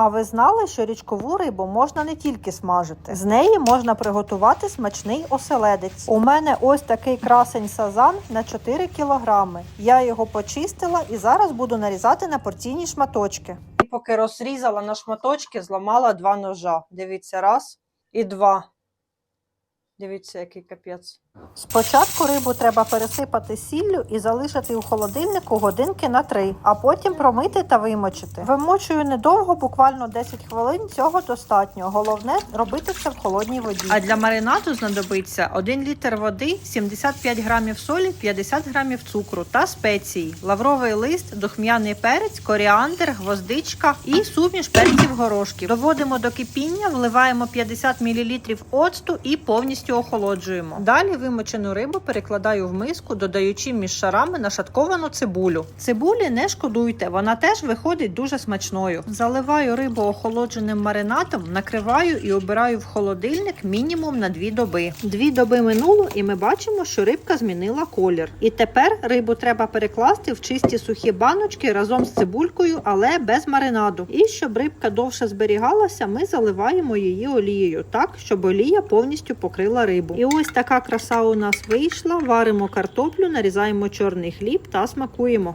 А ви знали, що річкову рибу можна не тільки смажити, з неї можна приготувати смачний оселедець. У мене ось такий красень сазан на 4 кілограми. Я його почистила і зараз буду нарізати на порційні шматочки. І поки розрізала на шматочки, зламала два ножа. Дивіться, раз і два. Дивіться, який капець. Спочатку рибу треба пересипати сіллю і залишити у холодильнику годинки на 3, а потім промити та вимочити. Вимочую недовго, буквально 10 хвилин. Цього достатньо. Головне робити це в холодній воді. А для маринаду знадобиться 1 літр води, 75 грамів солі, 50 грамів цукру та спеції, лавровий лист, духмяний перець, коріандр, гвоздичка і суміш перців горошків. Доводимо до кипіння, вливаємо 50 мл оцту і повністю охолоджуємо. Далі вимочену рибу перекладаю в миску, додаючи між шарами нашатковану цибулю. Цибулі не шкодуйте, вона теж виходить дуже смачною. Заливаю рибу охолодженим маринадом, накриваю і обираю в холодильник мінімум на 2 доби. Дві доби минуло, і ми бачимо, що рибка змінила колір. І тепер рибу треба перекласти в чисті сухі баночки разом з цибулькою, але без маринаду. І щоб рибка довше зберігалася, ми заливаємо її олією, так щоб олія повністю покрила рибу. І ось така краса у нас вийшла. Варимо картоплю, нарізаємо чорний хліб та смакуємо.